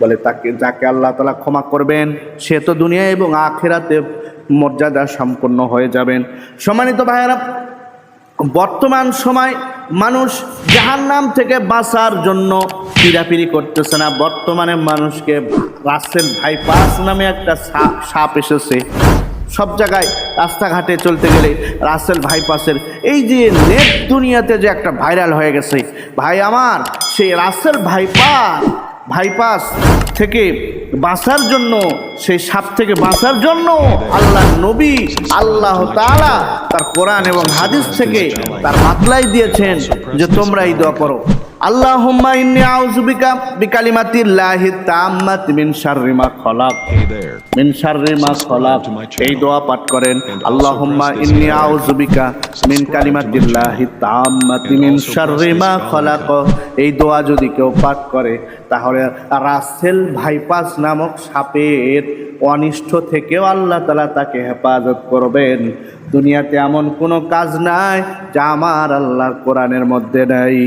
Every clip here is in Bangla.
বলে তাকে, যাকে আল্লাহ তালা ক্ষমা করবেন, সে তো দুনিয়া এবং আখেরাতে মর্যাদা সম্পন্ন হয়ে যাবেন। সম্মানিত ভাইয়েরা, বর্তমান সময় মানুষ জাহান্নাম থেকে বাঁচার জন্য পিরাপিরি করতেছে না। বর্তমানে মানুষকে রাসেল ভাইপাস নামে একটা সা- সাপ এসেছে। সব জায়গায় রাস্তাঘাটে চলতে গেলে রাসেল ভাইপাসের এই যে নেট দুনিয়াতে যে একটা ভাইরাল হয়ে গেছে। ভাই আমার, সেই রাসেল ভাইপাস ভাইপাস থেকে বাঁচার জন্য সেই সাপ থেকে বাঁচার জন্য আল্লাহ নবী, আল্লাহ তালা তার কোরআন এবং হাদিস থেকে তার বাতলাই দিয়েছেন যে তোমরা এই দোয়া করো। আল্লাহুম্মা ইন্নী আউযু বিকা বিকালিমাতিল্লাহি তাম্মাতি মিন শাররি মা খলাক। মিন শাররি মা খলাক। এই দোয়া পাঠ করেন। আল্লাহুম্মা ইন্নী আউযু বিকা মিন কালিমাতিল্লাহি তাম্মাতি মিন শাররি মা খলাক। এই দোয়া যদি কেউ পাঠ করে তাহলে রাসেল ভাইপাস নামক সাপের অনিষ্ট থেকেও আল্লাহ তালা তাকে হেফাজত করবেন। দুনিয়াতে এমন কোনো কাজ নাই যা আমার আল্লাহর কোরআনের মধ্যে নাই।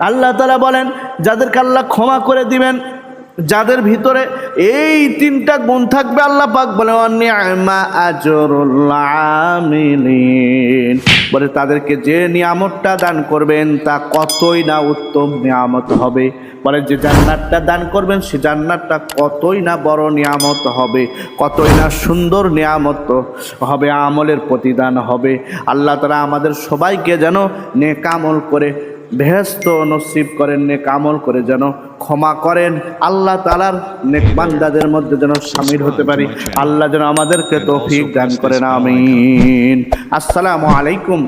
আল্লাহ তালা বলেন, যাদেরকে আল্লাহ ক্ষমা করে দিবেন, যাদের ভিতরে এই তিনটা গুণ থাকবে, আল্লাহ পাক বলে বলে তাদেরকে যে নিয়ামতটা দান করবেন, তা কতই না উত্তম নিয়ামত হবে। বলে যে জান্নাতটা দান করবেন, সে জান্নাতটা কতই না বড় নিয়ামত হবে, কতই না সুন্দর নিয়ামত হবে, আমলের প্রতিদান হবে। আল্লাহ তারা আমাদের সবাইকে যেন নেকামল করে বেহেস্ত নসিব করেন নে কামল করে যেন ক্ষমা করেন। আল্লাহ তালার নেকবান্দাদের মধ্যে যেন সামিল হতে পারি। আল্লাহ যেন আমাদেরকে তৌফিক দান করেন, আমিন। আসসালামু আলাইকুম